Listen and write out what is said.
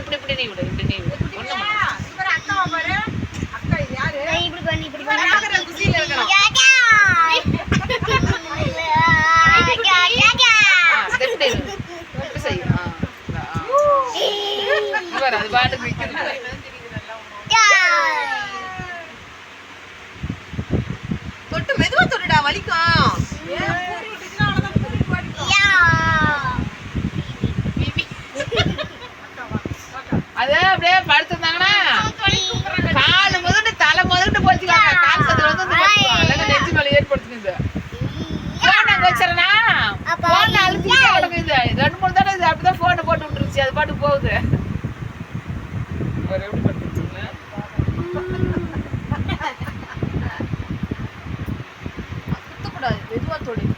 இப்படி இப்படி நீ விடு இப்படி நீ விடு. இப்படி பண்ணி அப்படியே படுத்திருந்தாங்கன்னா கால் முதல்ட்டு தலை முதல்ட்டு போச்சுக்காங்க கால் சதுல வந்து நெஞ்சு மேலே ஏற்படுத்துக்குது வச்சுறேன்னா போன் ரெண்டு மூணு தடவை இது அப்படிதான் போனை போட்டு விட்டுருச்சு. அது பாட்டு போகுது. ஒரு எப்படி படுத்துருச்சுங்களா தொழில்